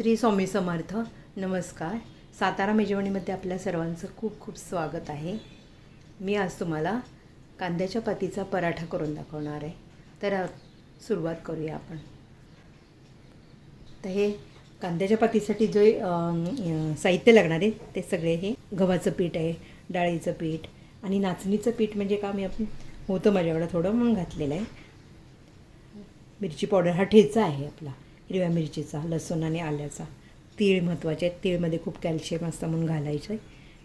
श्री स्वामी समर्थ नमस्कार. सातारा मेजवणीमध्ये आपल्या सर्वांचं खूप खूप स्वागत आहे. मी आज तुम्हाला कांद्याच्या पातीचा पराठा करून दाखवणार आहे. तर सुरुवात करूया आपण. तर हे कांद्याच्या पातीसाठी जे साहित्य लागणार आहे ते सगळे हे गव्हाचं पीठ आहे डाळीचं पीठ आणि नाचणीचं पीठ म्हणजे का मी आपण होतं माझ्याकडं थोडं म्हणून घातलेलं आहे. मिरची पावडर हा ठेचा आहे आपला. हिरव्या मिरचीचा लसूण आणि आल्याचा. तीळ महत्त्वाचे आहेत. तीळमध्ये खूप कॅल्शियम असतं म्हणून घालायचं. आहे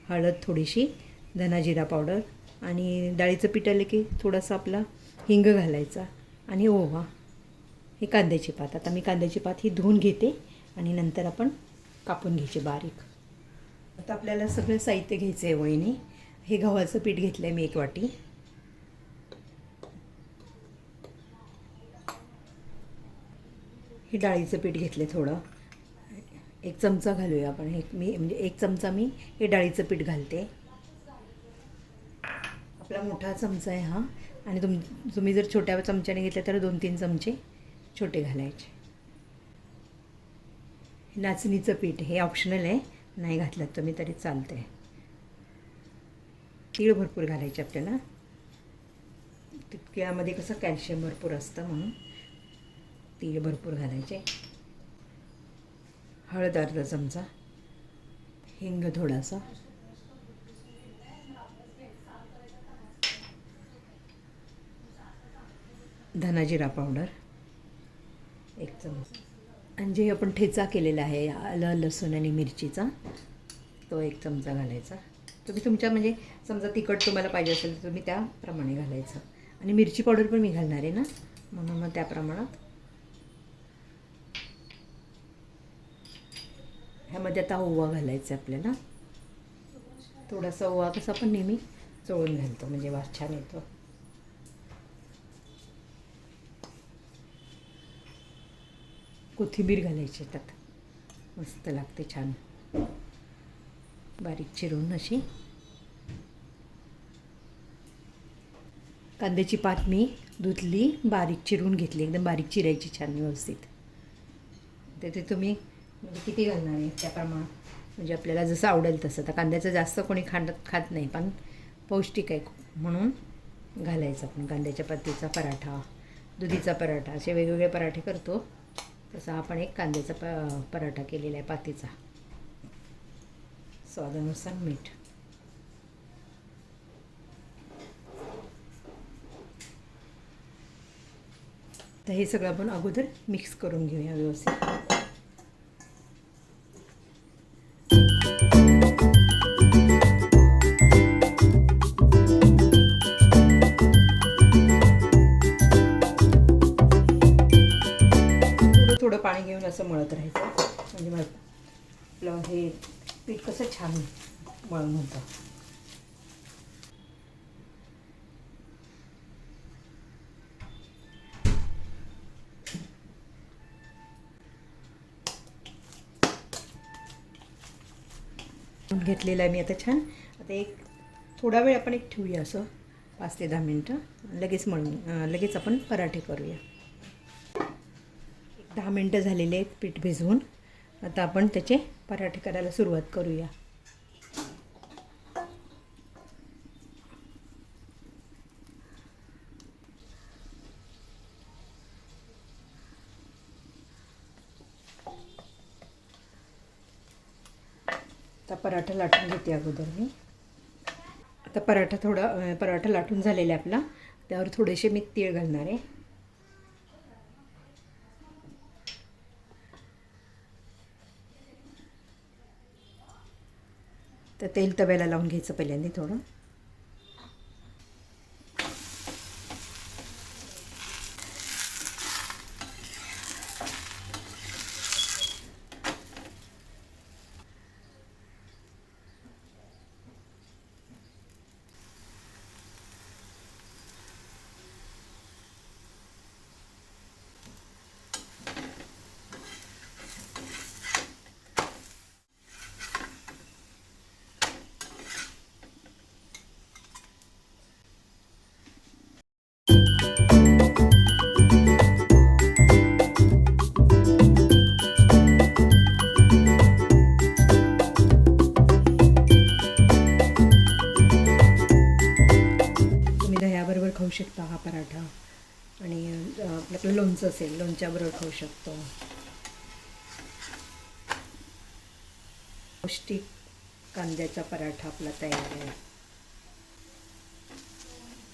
हळद थोडीशी धनाजिरा पावडर आणि डाळीचं पीठ आलं की थोडासा आपला हिंग घालायचा आणि ओवा. हे कांद्याची पात. आता मी कांद्याची पात ही धुवून घेते आणि नंतर आपण कापून घ्यायचे बारीक. आता आपल्याला सगळं साहित्य घ्यायचं आहे वहिनी. हे गव्हाचं पीठ घेतलं आहे मी एक वाटी. हे डाळीचं पीठ घेतले थोडं. एक चमचा घालूया आपण. हे मी म्हणजे एक चमचा मी हे डाळीचं पीठ घालते. आपला मोठा चमचा आहे हा. आणि तुम तुम्ही जर छोट्या चमच्याने घेतले तर दोन तीन चमचे छोटे घालायचे. नाचणीचं पीठ हे ऑप्शनल आहे. नाही घातलं तुम्ही तरी चालतंय. तीळ भरपूर घालायचे आपल्याला. तितक्यामध्ये कसं कॅल्शियम भरपूर असतं म्हणून. तेल भरपूर घालायचे. हळद अर्धा चमचा. हिंग थोडासा. धनाजिरा पावडर. एक चमचा. आणि जे आपण ठेचा केलेला आहे आलं लसूण आणि मिरचीचा तो एक चमचा घालायचा. तुम्ही तुमच्या म्हणजे समजा तिखट तुम्हाला पाहिजे असेल तर तुम्ही त्याप्रमाणे घालायचं. आणि मिरची पावडर पण मी घालणार आहे ना? म्हणून मग त्याप्रमाणात ह्यामध्ये आता ओवा घालायचा आहे आपल्याला. थोडासा ओवा कसा पण नेहमी चोळून घालतो म्हणजे वास छान येतो. कोथिंबीर घालायची त्यात. मस्त लागते छान. बारीक चिरून अशी. कांद्याची पात मी धुतली बारीक चिरून घेतली. एकदम बारीक चिरायची छान व्यवस्थित. तर ते तुम्ही म्हणजे किती घालणार आहे त्याप्रमाणे म्हणजे आपल्याला जसं आवडेल तसं. तर कांद्याचं जास्त कोणी खांड खात नाही पण पौष्टिक आहे खूप. म्हणून घालायचं आपण. कांद्याच्या पत्तीचा पराठा दुधीचा पराठा असे वेगवेगळे पराठे करतो. तसा आपण एक कांद्याचा प पराठा केलेला आहे पातीचा. स्वादानुसार मीठ. तर हे सगळं आपण अगोदर मिक्स करून घेऊया व्यवस्थित. थोडं पाणी घेऊन असं मळत राहायचं. म्हणजे मग आपलं हे पीठ कसं छान मळून होतं. घेतलेला आहे मी आता छान. आता एक थोडा वेळ आपण एक ठेवूया असं. पाच ते दहा मिनटं. लगेच मळून लगेच आपण पराठे करूया. दहा मिनटं झालेले आहेत पीठ भिजवून. आता आपण त्याचे पराठे करायला सुरुवात करूया. आता पराठा लाटून घेते अगोदर मी. आता पराठा थोडा पराठा लाटून झालेला आहे आपला. त्यावर थोडेसे मी तीळ घालणार आहे. तर तेल तव्याला लावून घ्यायचं पहिल्यांदा थोडं. आपल्याकडे लोणचं असेल लोणच्याबरोबर खाऊ शकतो. पौष्टिक कांद्याचा पराठा आपला तयार आहे.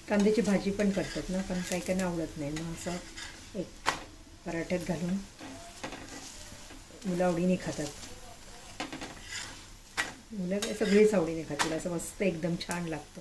कांद्याची भाजी पण करतात ना पण काही काही आवडत नाही. मग असं एक पराठ्यात घालून मुलं आवडीने खातात. मुलं सगळीच आवडीने खातील असं मस्त एकदम छान लागतं.